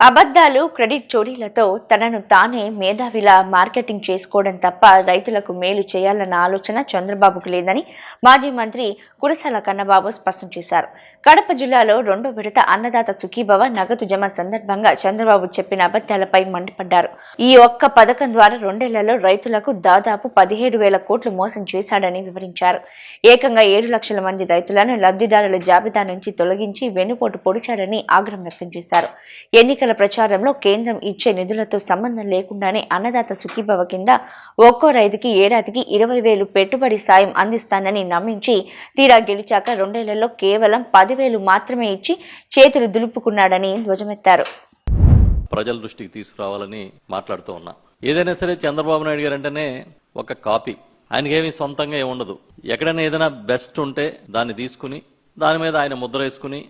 అబద్ధాలు క్రెడిట్ చోరీలతో తనను తానే మేధావిలా మార్కెటింగ్ చేసుకోవడం తప్ప రైతులకు మేలు చేయాలన్న ఆలోచన చంద్రబాబుకు లేదని మాజీ మంత్రి కురసాల కన్నబాబు స్పష్టం చేశారు. కడప జిల్లాలో రెండో విడత అన్నదాత సుఖీభవ నగదు జమ సందర్భంగా చంద్రబాబు చెప్పిన అబద్ధాలపై మండిపడ్డారు. ఈ ఒక్క పథకం ద్వారా రెండేళ్ళలో రైతులకు దాదాపు పదిహేడు వేల కోట్లు మోసం చేశాడని వివరించారు. ఏకంగా ఏడు లక్షల మంది రైతులను లబ్ధిదారుల జాబితా నుంచి తొలగించి వెన్నుపోటు పొడిచాడని ఆగ్రహం వ్యక్తం చేశారు. ఎన్నికల ప్రచారంలో కేంద్రం ఇచ్చే నిధులతో సంబంధం లేకుండానే అన్నదాత సుఖీభవ కింద ఒక్కో రైతుకి ఏడాదికి ఇరవై వేలు పెట్టుబడి సాయం అందిస్తానని నమ్మించి తీరా గెలిచాక రెండేళ్ళలో కేవలం పదివేలు మాత్రమే ఇచ్చి చేతులు దులుపుకున్నాడని ధ్వజమెత్తారు. ప్రజల దృష్టికి తీసుకురావాలని మాట్లాడుతూ ఉన్నా. ఏదైనా సరే చంద్రబాబు నాయుడు గారు అంటేనే ఒక కాపీ. ఆయనకేమీ సొంతంగా ఏముండదు ఉండదు. ఎక్కడైనా ఏదైనా బెస్ట్ ఉంటే దాన్ని తీసుకుని దాని మీద ఆయన ముద్ర వేసుకుని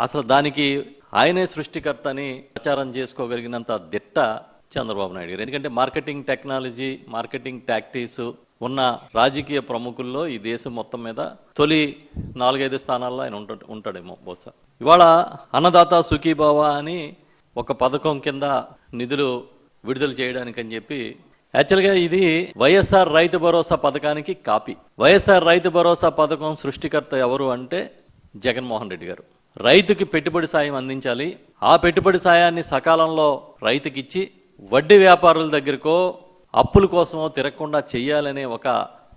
అసలు దానికి ఆయనే సృష్టికర్త అని ప్రచారం చేసుకోగలిగినంత దిట్ట చంద్రబాబు నాయుడు గారు. ఎందుకంటే మార్కెటింగ్ టెక్నాలజీ మార్కెటింగ్ టాక్టీస్ ఉన్న రాజకీయ ప్రముఖుల్లో ఈ దేశం మొత్తం మీద తొలి నాలుగైదు స్థానాల్లో ఆయన ఉంటా ఉంటాడేమో బహుశా. ఇవాళ అన్నదాత సుఖీభావ అని ఒక పథకం కింద నిధులు విడుదల చేయడానికి అని చెప్పి యాక్చువల్గా ఇది వైఎస్ఆర్ రైతు భరోసా పథకానికి కాపీ. వైఎస్ఆర్ రైతు భరోసా పథకం సృష్టికర్త ఎవరు అంటే జగన్మోహన్ రెడ్డి గారు. రైతుకి పెట్టుబడి సాయం అందించాలి. ఆ పెట్టుబడి సాయాన్ని సకాలంలో రైతుకిచ్చి వడ్డీ వ్యాపారుల దగ్గరకో అప్పుల కోసమో తిరగకుండా చెయ్యాలనే ఒక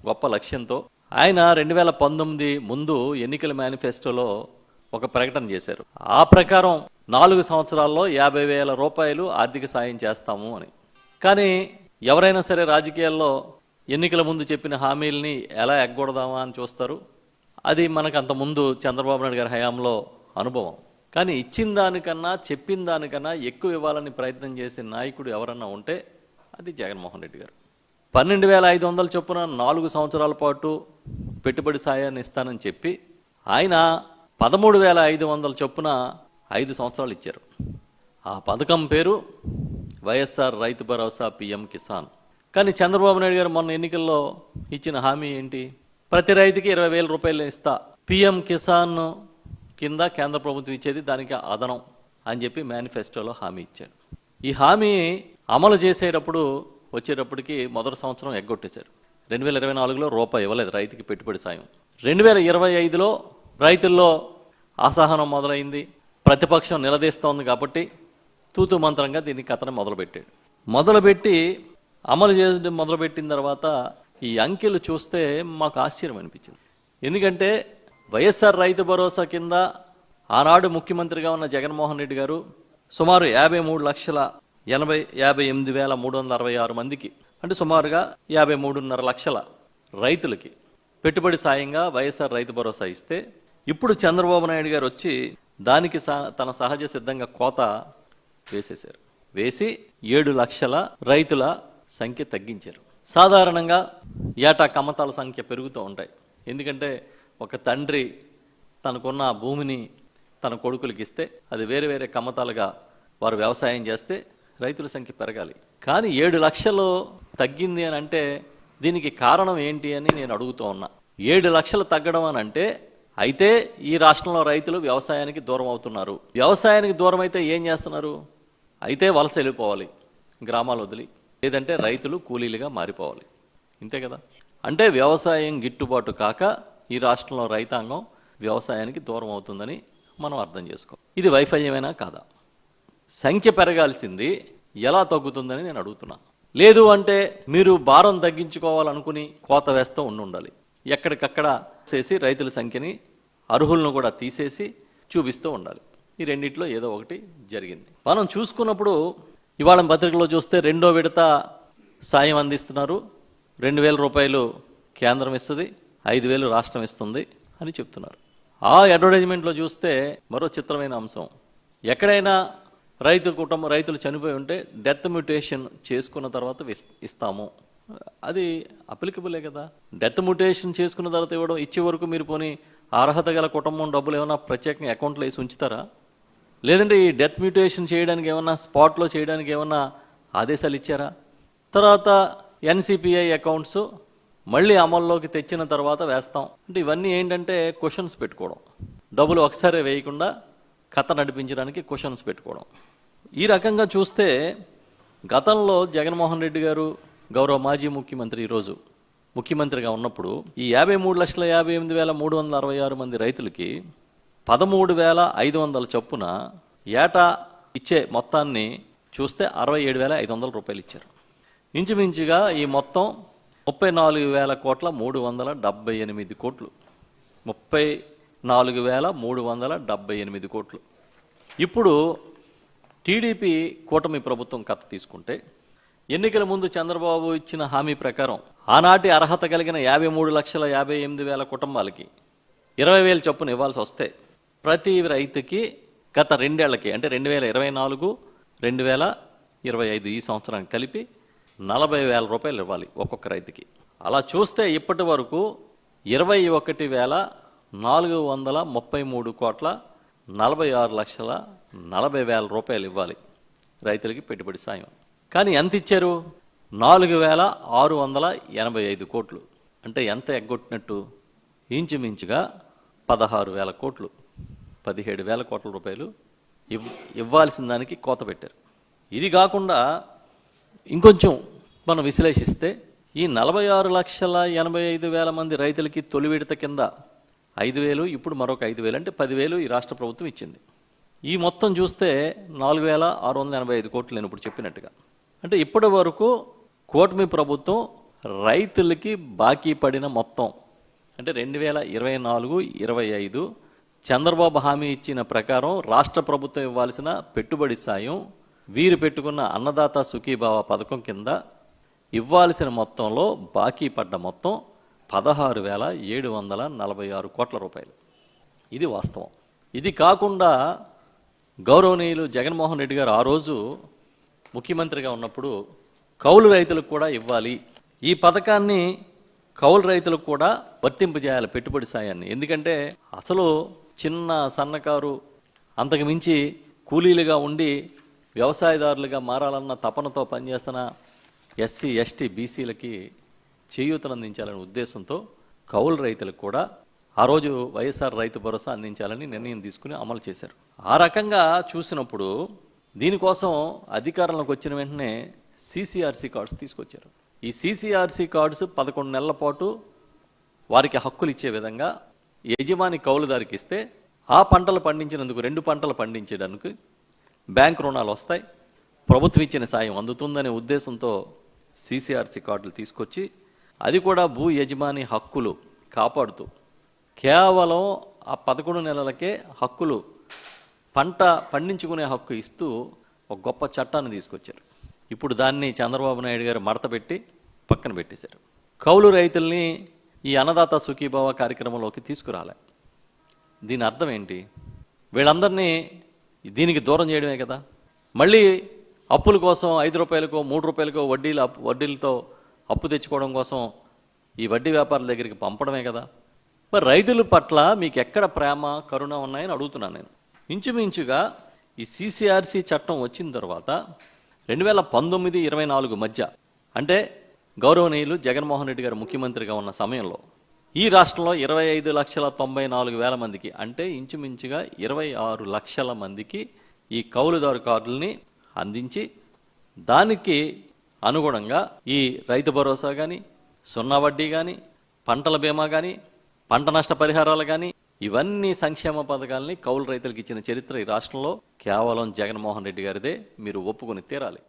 గొప్ప లక్ష్యంతో ఆయన రెండు వేల పంతొమ్మిది ముందు ఎన్నికల మేనిఫెస్టోలో ఒక ప్రకటన చేశారు. ఆ ప్రకారం నాలుగు సంవత్సరాల్లో యాభై వేల రూపాయలు ఆర్థిక సాయం చేస్తాము అని. కానీ ఎవరైనా సరే రాజకీయాల్లో ఎన్నికల ముందు చెప్పిన హామీల్ని ఎలా ఎగ్గొడదామా అని చూస్తారు. అది మనకు అంత ముందు చంద్రబాబు నాయుడు గారి హయాంలో అనుభవం. కానీ ఇచ్చిన దానికన్నా చెప్పిన దానికన్నా ఎక్కువ ఇవ్వాలని ప్రయత్నం చేసే నాయకుడు ఎవరన్నా ఉంటే అది జగన్మోహన్ రెడ్డి గారు. పన్నెండు వేల ఐదు వందల చొప్పున నాలుగు సంవత్సరాల పాటు పెట్టుబడి సాయాన్ని ఇస్తానని చెప్పి ఆయన పదమూడు వేల ఐదు వందల చొప్పున ఐదు సంవత్సరాలు ఇచ్చారు. ఆ పథకం పేరు వైఎస్ఆర్ రైతు భరోసా పిఎం కిసాన్. కానీ చంద్రబాబు నాయుడు గారు మొన్న ఎన్నికల్లో ఇచ్చిన హామీ ఏంటి? ప్రతి రైతుకి ఇరవై వేల రూపాయలు ఇస్తా. పిఎం కిసాన్ కింద కేంద్ర ప్రభుత్వం ఇచ్చేది దానికి అదనం అని చెప్పి మేనిఫెస్టోలో హామీ ఇచ్చాడు. ఈ హామీ అమలు చేసేటప్పుడు వచ్చేటప్పటికి మొదటి సంవత్సరం ఎగ్గొట్టేశారు. రెండు వేల ఇరవై నాలుగులో రూపాయి ఇవ్వలేదు రైతుకి పెట్టుబడి సాయం. రెండు వేల ఇరవై ఐదులో రైతుల్లో అసహనం మొదలైంది ప్రతిపక్షం నిలదీస్తోంది కాబట్టి తూతు మంత్రంగా దీన్ని కథను మొదలుపెట్టాడు. మొదలుపెట్టి అమలు చేయడం మొదలుపెట్టిన తర్వాత ఈ అంకెలు చూస్తే మాకు ఆశ్చర్యం అనిపించింది. ఎందుకంటే వైఎస్ఆర్ రైతు భరోసా కింద ఆనాడు ముఖ్యమంత్రిగా ఉన్న జగన్మోహన్ రెడ్డి గారు సుమారు యాభై మూడు లక్షల ఎనభై యాభై ఎనిమిది వేల మూడు వందల అరవై ఆరు మందికి అంటే సుమారుగా యాభై మూడున్నర లక్షల రైతులకి పెట్టుబడి సాయంగా వైఎస్ఆర్ రైతు భరోసా ఇస్తే ఇప్పుడు చంద్రబాబు నాయుడు గారు వచ్చి దానికి సహ- తన సహజ సిద్ధంగా కోత వేసేశారు. వేసి ఏడు లక్షల రైతుల సంఖ్య తగ్గించారు. సాధారణంగా ఏటా కమ్మతాల సంఖ్య పెరుగుతూ ఉంటాయి. ఎందుకంటే ఒక తండ్రి తనకున్న భూమిని తన కొడుకులకి ఇస్తే అది వేరే వేరే కమ్మతాలుగా వారు వ్యవసాయం చేస్తే రైతుల సంఖ్య పెరగాలి. కానీ ఏడు లక్షలు తగ్గింది అని అంటే దీనికి కారణం ఏంటి అని నేను అడుగుతూ ఉన్నా. ఏడు లక్షలు తగ్గడం అని అంటే అయితే ఈ రాష్ట్రంలో రైతులు వ్యవసాయానికి దూరం అవుతున్నారు. వ్యవసాయానికి దూరం అయితే ఏం చేస్తున్నారు? అయితే వలస వెళ్ళిపోవాలి గ్రామాలు వదిలి. లేదంటే రైతులు కూలీలుగా మారిపోవాలి. ఇంతే కదా? అంటే వ్యవసాయం గిట్టుబాటు కాక ఈ రాష్ట్రంలో రైతాంగం వ్యవసాయానికి దూరం అవుతుందని మనం అర్థం చేసుకో ఇది వైఫల్యమేనా కాదా? సంఖ్య పెరగాల్సింది ఎలా తగ్గుతుందని నేను అడుగుతున్నా. లేదు అంటే మీరు భారం తగ్గించుకోవాలనుకుని కోత వేస్తూ ఉండి ఉండాలి ఎక్కడికక్కడ చేసి రైతుల సంఖ్యని అర్హులను కూడా తీసేసి చూపిస్తూ ఉండాలి. ఈ రెండిట్లో ఏదో ఒకటి జరిగింది. మనం చూసుకున్నప్పుడు ఇవాళ పత్రికలో చూస్తే రెండో విడత సాయం అందిస్తున్నారు. రెండు వేల రూపాయలు కేంద్రం ఇస్తుంది. ఐదు వేలు రాష్ట్రం ఇస్తుంది అని చెప్తున్నారు. ఆ అడ్వర్టైజ్మెంట్లో చూస్తే మరో చిత్రమైన అంశం. ఎక్కడైనా రైతు కుటుంబం రైతులు చనిపోయి ఉంటే డెత్ మ్యూటేషన్ చేసుకున్న తర్వాత ఇస్తాము. అది అప్లికబులే కదా. డెత్ మ్యూటేషన్ చేసుకున్న తర్వాత ఇవ్వడం ఇచ్చే వరకు మీరు పోనీ అర్హత గల కుటుంబం డబ్బులు ఏమైనా ప్రత్యేకంగా అకౌంట్లో వేసి ఉంచుతారా? లేదంటే ఈ డెత్ మ్యూటేషన్ చేయడానికి ఏమన్నా స్పాట్లో చేయడానికి ఏమన్నా ఆదేశాలు ఇచ్చారా? తర్వాత ఎన్సిపిఐ అకౌంట్స్ మళ్ళీ అమల్లోకి తెచ్చిన తర్వాత వేస్తాం. అంటే ఇవన్నీ ఏంటంటే క్వశ్చన్స్ పెట్టుకోవడం. డబ్బులు ఒకసారి వేయకుండా కథ నడిపించడానికి క్వశ్చన్స్ పెట్టుకోవడం. ఈ రకంగా చూస్తే గతంలో జగన్మోహన్ రెడ్డి గారు గౌరవ మాజీ ముఖ్యమంత్రి ఈరోజు ముఖ్యమంత్రిగా ఉన్నప్పుడు ఈ యాభై మూడు లక్షల యాభై ఎనిమిది వేల మూడు వందల అరవై ఆరు మంది రైతులకి పదమూడు వేల ఐదు వందల చొప్పున ఏటా ఇచ్చే మొత్తాన్ని చూస్తే అరవై ఏడు వేల ఐదు వందల రూపాయలు ఇచ్చారు. ఇంచుమించుగా ఈ మొత్తం ముప్పై నాలుగు వేల కోట్ల మూడు వందల డెబ్బై ఎనిమిది కోట్లు. ముప్పై నాలుగు వేల మూడు వందల డెబ్బై ఎనిమిది కోట్లు. ఇప్పుడు టీడీపీ కూటమి ప్రభుత్వం కథ తీసుకుంటే ఎన్నికల ముందు చంద్రబాబు ఇచ్చిన హామీ ప్రకారం ఆనాటి అర్హత కలిగిన యాభై మూడు లక్షల యాభై ఎనిమిది వేల కుటుంబాలకి ఇరవై వేలు చొప్పున ఇవ్వాల్సి వస్తే ప్రతి రైతుకి గత రెండేళ్ళకి అంటే రెండు వేల ఇరవై నాలుగు రెండు వేల ఇరవై ఐదు ఈ సంవత్సరానికి కలిపి నలభై వేల రూపాయలు ఇవ్వాలి ఒక్కొక్క రైతుకి. అలా చూస్తే ఇప్పటి వరకు ఇరవై ఒకటి వేల నాలుగు వందల ముప్పై మూడు కోట్ల నలభై ఆరు లక్షల నలభై వేల రూపాయలు ఇవ్వాలి రైతులకి పెట్టుబడి సాయం. కానీ ఎంత ఇచ్చారు? నాలుగు వేల ఆరు వందల ఎనభై ఐదు కోట్లు. అంటే ఎంత ఎగ్గొట్టినట్టు? ఇంచుమించుగా పదహారు వేల కోట్లు. పదిహేడు వేల కోట్ల రూపాయలు ఇవ్ ఇవ్వాల్సిన దానికి కోత పెట్టారు. ఇది కాకుండా ఇంకొంచెం మనం విశ్లేషిస్తే ఈ నలభై ఆరు లక్షల ఎనభై ఐదు వేల మంది రైతులకి తొలి విడత కింద ఐదు వేలు ఇప్పుడు మరొక ఐదు వేలు అంటే పదివేలు ఈ రాష్ట్ర ప్రభుత్వం ఇచ్చింది. ఈ మొత్తం చూస్తే నాలుగు వేల ఆరు వందల ఎనభై ఐదు కోట్లు నేను ఇప్పుడు చెప్పినట్టుగా. అంటే ఇప్పటి వరకు కూటమి ప్రభుత్వం రైతులకి బాకీ పడిన మొత్తం అంటే రెండు వేల ఇరవై నాలుగు ఇరవై ఐదు చంద్రబాబు హామీ ఇచ్చిన ప్రకారం రాష్ట్ర ప్రభుత్వం ఇవ్వాల్సిన పెట్టుబడి సాయం వీరు పెట్టుకున్న అన్నదాత సుఖీభావ పథకం కింద ఇవ్వాల్సిన మొత్తంలో బాకీ పడ్డ మొత్తం పదహారు వేల ఏడు వందల నలభై ఆరు కోట్ల రూపాయలు. ఇది వాస్తవం. ఇది కాకుండా గౌరవనీయులు జగన్మోహన్ రెడ్డి గారు ఆ రోజు ముఖ్యమంత్రిగా ఉన్నప్పుడు కౌలు రైతులకు కూడా ఇవ్వాలి. ఈ పథకాన్ని కౌలు రైతులకు కూడా వర్తింపజేయాలి పెట్టుబడి సాయాన్ని. ఎందుకంటే అసలు చిన్న సన్నకారు అంతకుమించి కూలీలుగా ఉండి వ్యవసాయదారులుగా మారాలన్న తపనతో పనిచేస్తున్న ఎస్సీ ఎస్టీ బీసీలకి చేయూతనందించాలనే ఉద్దేశంతో కౌలు రైతులకు కూడా ఆ రోజు వైఎస్ఆర్ రైతు భరోసా అందించాలని నిర్ణయం తీసుకుని అమలు చేశారు. ఆ రకంగా చూసినప్పుడు దీనికోసం అధికారంలోకి వచ్చిన వెంటనే సీసీఆర్సీ కార్డ్స్ తీసుకొచ్చారు. ఈ సీసీఆర్సీ కార్డ్స్ పదకొండు నెలల పాటు వారికి హక్కులు ఇచ్చే విధంగా యజమాని కౌలుదారికి ఇస్తే ఆ పంటలు పండించినందుకు రెండు పంటలు పండించడానికి బ్యాంక్ రుణాలు వస్తాయి. ప్రభుత్వం ఇచ్చిన సాయం అందుతుందనే ఉద్దేశంతో సీసీఆర్సీ కార్డులు తీసుకొచ్చి అది కూడా భూ యజమాని హక్కులు కాపాడుతూ కేవలం ఆ పదకొండు నెలలకే హక్కులు పంట పండించుకునే హక్కు ఇస్తూ ఒక గొప్ప చట్టాన్ని తీసుకొచ్చారు. ఇప్పుడు దాన్ని చంద్రబాబు నాయుడు గారు మడత పెట్టి పక్కన పెట్టేశారు. కౌలు రైతుల్ని ఈ అన్నదాత సుఖీభావ కార్యక్రమంలోకి తీసుకురాలే. దీని అర్థం ఏంటి? వీళ్ళందరినీ దీనికి దూరం చేయడమే కదా. మళ్ళీ అప్పుల కోసం ఐదు రూపాయలకో మూడు రూపాయలకో వడ్డీలు అప్పు వడ్డీలతో అప్పు తెచ్చుకోవడం కోసం ఈ వడ్డీ వ్యాపారుల దగ్గరికి పంపడమే కదా. మరి రైతుల పట్ల మీకు ఎక్కడ ప్రేమ కరుణ ఉన్నాయని అడుగుతున్నాను నేను. ఇంచుమించుగా ఈ సీసీఆర్సీ చట్టం వచ్చిన తర్వాత రెండు వేల పంతొమ్మిది ఇరవై నాలుగు మధ్య అంటే గౌరవనీయులు జగన్మోహన్ రెడ్డి గారు ముఖ్యమంత్రిగా ఉన్న సమయంలో ఈ రాష్ట్రంలో ఇరవై ఐదు లక్షల తొంభై నాలుగు వేల మందికి అంటే ఇంచుమించుగా ఇరవై ఆరు లక్షల మందికి ఈ కౌలుదారు కార్డుల్ని అందించి దానికి అనుగుణంగా ఈ రైతు భరోసా కానీ సున్నా వడ్డీ కానీ పంటల బీమా కానీ పంట నష్ట పరిహారాలు కానీ ఇవన్నీ సంక్షేమ పథకాలని కౌలు రైతులకు ఇచ్చిన చరిత్ర ఈ రాష్ట్రంలో కేవలం జగన్మోహన్ రెడ్డి గారిదే. మీరు ఒప్పుకొని తీరాలి.